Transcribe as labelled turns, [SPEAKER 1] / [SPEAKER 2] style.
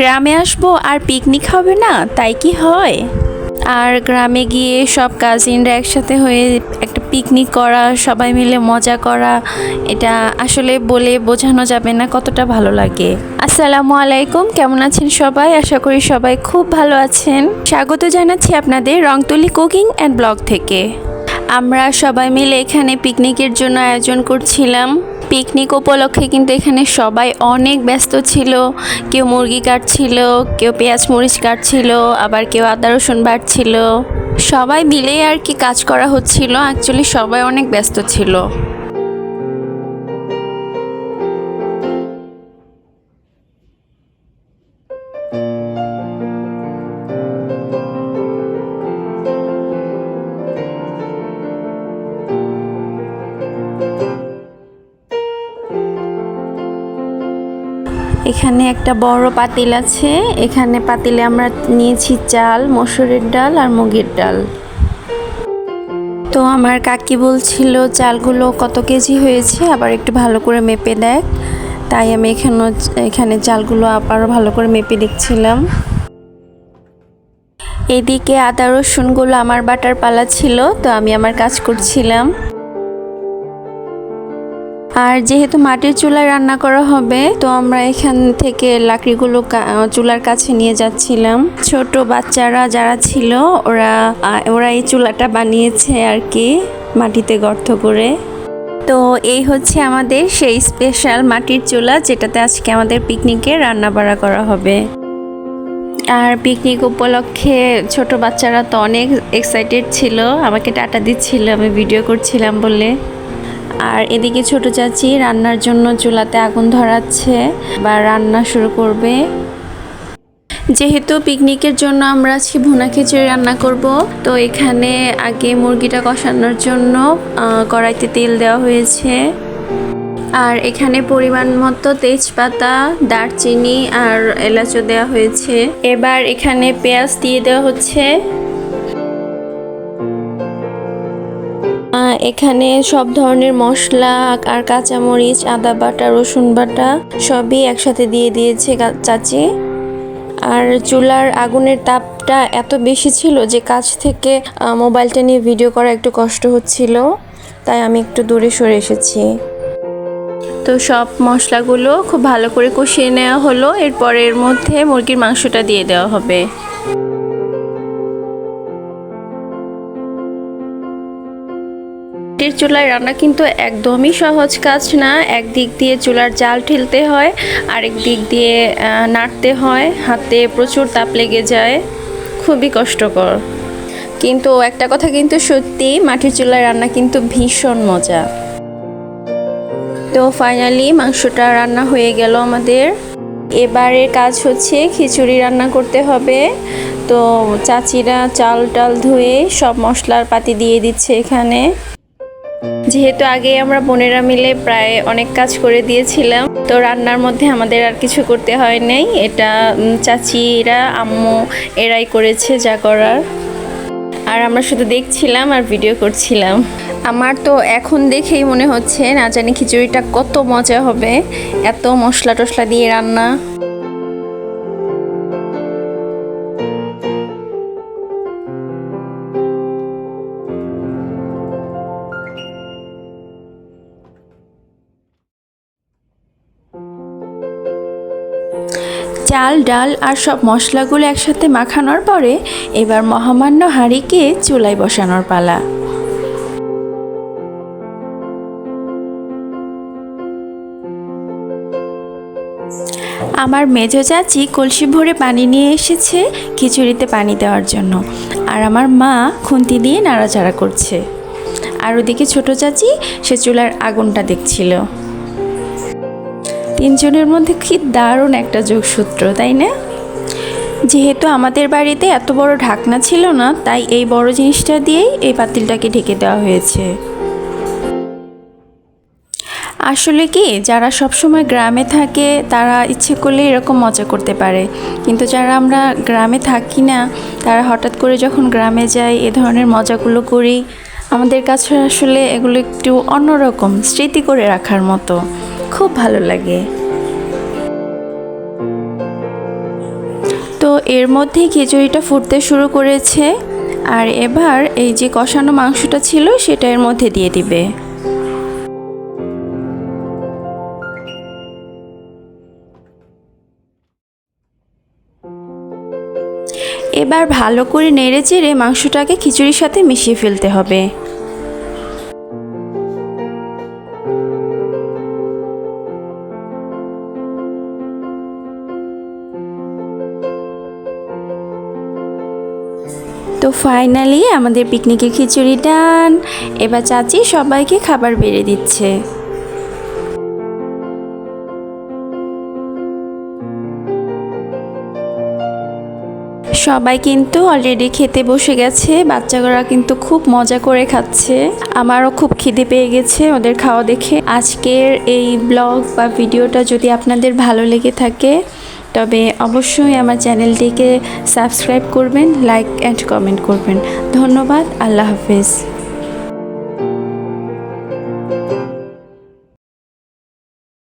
[SPEAKER 1] গ্রামে আসব আর পিকনিক হবে না, তাই কি হয়? আর গ্রামে গিয়ে সব কাজিনরা একসাথে হয়ে একটা পিকনিক করা, সবাই মিলে মজা করা, এটা আসলে বলে বোঝানো যাবে না কতটা ভালো লাগে। আসসালামু আলাইকুম, কেমন আছেন সবাই? আশা করি সবাই খুব ভালো আছেন। স্বাগত জানাচ্ছি আপনাদের রংতুলি কুকিং অ্যান্ড ব্লগ থেকে। আমরা সবাই মিলে এখানে পিকনিকের জন্য আয়োজন করছিলাম। পিকনিক উপলক্ষে কিন্তু এখানে সবাই অনেক ব্যস্ত ছিল। কেউ মুরগি কাটছিল, কেউ পেঁয়াজ মরিচ কাটছিল, আবার কেউ আদা রসুন বাটছিল। সবাই মিলেই আর কি কাজ করা হচ্ছিল। অ্যাকচুয়ালি সবাই অনেক ব্যস্ত ছিল। এখানে একটা বড় পাতিল আছে। এখানে পাতিলে আমরা নিয়েছি চাল, মসুরের ডাল আর মুগের ডাল। তো আমার কাকি বলছিল, চালগুলো কত কেজি হয়েছে? আবার একটু ভালো করে মেপে দেখ। তাই আমি এখানে এখানে চালগুলো আবারও ভালো করে মেপে দেখছিলাম। এদিকে আদা রসুনগুলো আমার বাটার পালা ছিল, তো আমি আমার কাজ করছিলাম। আর যেহেতু মাটির চুলায় রান্না করা হবে, তো আমরা এখান থেকে লাকড়িগুলো চুলার কাছে নিয়ে যাচ্ছিলাম। ছোট বাচ্চারা যারা ছিল, ওরা ওরা এই চুলাটা বানিয়েছে আর কি মাটিতে গর্ত করে। তো এই হচ্ছে আমাদের সেই স্পেশাল মাটির চুলা, যেটাতে আজকে আমাদের পিকনিকে রান্না বাড়া করা হবে। আর পিকনিক উপলক্ষে ছোট বাচ্চারা তো অনেক এক্সাইটেড ছিল, আমাকে টাটা দিচ্ছিল, আমি ভিডিও করছিলাম বলে। আর এদিকে ছোট চাচি রান্নার জন্য চুলাতে আগুন ধরাচ্ছে, বা রান্না শুরু করবে। যেহেতু পিকনিকের জন্য আমরা আজকে ভুনা খিচুড়ি রান্না করব, তো এখানে আগে মুরগিটা কষানোর জন্য কড়াইতে তেল দেওয়া হয়েছে। আর এখানে পরিমাণ মতো তেজপাতা, দারচিনি আর এলাচও দেওয়া হয়েছে। এবার এখানে পেঁয়াজ দিয়ে দেওয়া হচ্ছে। এখানে সব ধরনের মশলা আর কাঁচামরিচ, আদা বাটা, রসুন বাটা সবই একসাথে দিয়ে দিয়েছে চাচি। আর চুলার আগুনের তাপটা এত বেশি ছিল যে কাছ থেকে মোবাইলটা নিয়ে ভিডিও করা একটু কষ্ট হচ্ছিল, তাই আমি একটু দূরে সরে এসেছি। তো সব মশলাগুলো খুব ভালো করে কষিয়ে নেওয়া হলো, এরপর এর মধ্যে মুরগির মাংসটা দিয়ে দেওয়া হবে। মাটির চুলায় রান্না কিন্তু একদমই সহজ কাজ না। একদিক দিয়ে চুলার জাল ঠেলতে হয়, আরেক দিক দিয়ে নাড়তে হয়। হাতে প্রচুর তাপ লেগে যায়, খুবই কষ্টকর। কিন্তু একটা কথা কিন্তু সত্যি, মাটির চুলায় রান্না কিন্তু ভীষণ মজা। তো ফাইনালি মাংসটা রান্না হয়ে গেল আমাদের। এবারের কাজ হচ্ছে খিচুড়ি রান্না করতে হবে। তো চাচিরা চাল টাল ধুয়ে সব মশলার পাতি দিয়ে দিচ্ছে এখানে। যেহেতু আগে আমরা বোনেরা মিলে প্রায় অনেক কাজ করে দিয়েছিলাম, তো রান্নার মধ্যে আমাদের আর কিছু করতে হয় নাই এটা চাচিরা, আম্মু, এরাই করেছে যা করার। আর আমরা শুধু দেখছিলাম আর ভিডিও করছিলাম। আমার তো এখন দেখেই মনে হচ্ছে, না জানি খিচুড়িটা কত মজা হবে, এত মশলা টশলা দিয়ে রান্না। চাল, ডাল আর সব মশলাগুলো একসাথে মাখানোর পরে এবার মহামান্য হাঁড়িকে চুলায় বসানোর পালা। আমার মেজো চাচি কলসি ভরে পানি নিয়ে এসেছে খিচুড়িতে পানি দেওয়ার জন্য। আর আমার মা খুন্তি দিয়ে নাড়াচাড়া করছে। আর ওদিকে ছোট চাচি সে চুলার আগুনটা দেখছিল। তিনজনের মধ্যে কি দারুণ একটা যোগসূত্র, তাই না? যেহেতু আমাদের বাড়িতে এত বড় ঢাকনা ছিল না, তাই এই বড় জিনিসটা দিয়েই এই পাতিলটাকে ঢেকে দেওয়া হয়েছে। আসলে কি, যারা সবসময় গ্রামে থাকে, তারা ইচ্ছে করলে এরকম মজা করতে পারে। কিন্তু যারা আমরা গ্রামে থাকি না, তারা হঠাৎ করে যখন গ্রামে যাই এ ধরনের মজাগুলো করি, আমাদের কাছে আসলে এগুলো একটু অন্যরকম, স্মৃতি করে রাখার মতো। খুব ভালো লাগে। তো এর মধ্যেই খিচুড়িটা ফুটতে শুরু করেছে, আর এবার এই যে কষানো মাংসটা ছিল সেটা এর মধ্যে দিয়ে দিবে। এবার ভালো করে নেড়ে চেড়ে মাংসটাকে খিচুড়ির সাথে মিশিয়ে ফেলতে হবে। ফাইনালি আমাদের পিকনিকের খিচুড়ি ডান এবার চাচি সবাইকে খাবার বেড়ে দিচ্ছে। সবাই কিন্তু অলরেডি খেতে বসে গেছে বাচ্চারা কিন্তু খুব মজা করে খাচ্ছে। আমারও খুব খিদে পেয়ে গেছে ওদের খাওয়া দেখে। আজকের এই ব্লগ বা ভিডিওটা যদি আপনাদের ভালো লেগে থাকে তবে অবশ্যই আমার চ্যানেলটিকে সাবস্ক্রাইব করবেন লাইক অ্যান্ড কমেন্ট করবেন। ধন্যবাদ আল্লাহ হাফেজ।